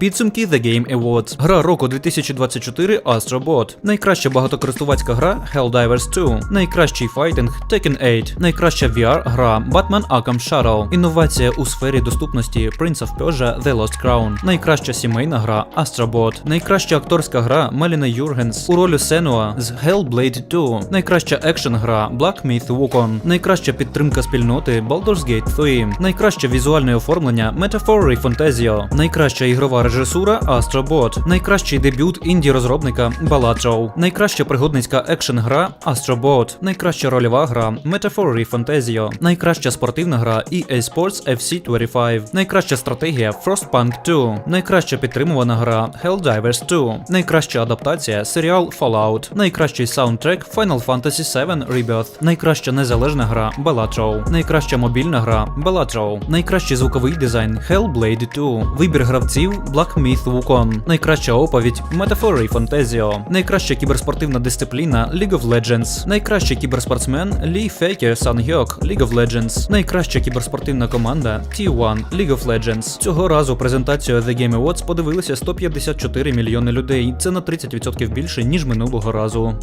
Підсумки The Game Awards. Гра року 2024 Astrobot. Найкраща багатокористувацька гра Helldivers 2. Найкращий файтинг Tekken 8. Найкраща VR гра Batman Arkham Shadow. Інновація у сфері доступності Prince of Persia The Lost Crown. Найкраща сімейна гра Astrobot. Найкраща акторська гра Меліна Юргенс у ролі Сенуа з Hellblade 2. Найкраща екшен гра Black Myth Wukong. Найкраща підтримка спільноти Baldur's Gate 3. Найкраще візуальне оформлення Metaphor Fantasio. Найкраща ігрова режисура Astrobot. Найкращий дебют інді розробника Balatro. Найкраща пригодницька екшен гра Astrobot. Найкраща рольова гра Metaphor Fantasio. Найкраща спортивна гра EA Sports FC 25. Найкраща стратегія Frostpunk 2. Найкраща підтримувана гра Helldivers 2. Найкраща адаптація серіал Fallout. Найкращий саундтрек Final Fantasy VII Rebirth. Найкраща незалежна гра Balatro. Найкраща мобільна гра Balatro. Найкращий звуковий дизайн Hellblade 2. Вибір гравців Black Myth Wukong. Найкраща оповідь Metaphor Fantasio. Найкраща кіберспортивна дисципліна League of Legends. Найкращий кіберспортсмен Лі Фейке Сангьок League of Legends. Найкраща кіберспортивна команда T1 League of Legends. Цього разу презентацію The Game Awards подивилися 154 мільйони людей. Це на 30% більше ніж минулого разу.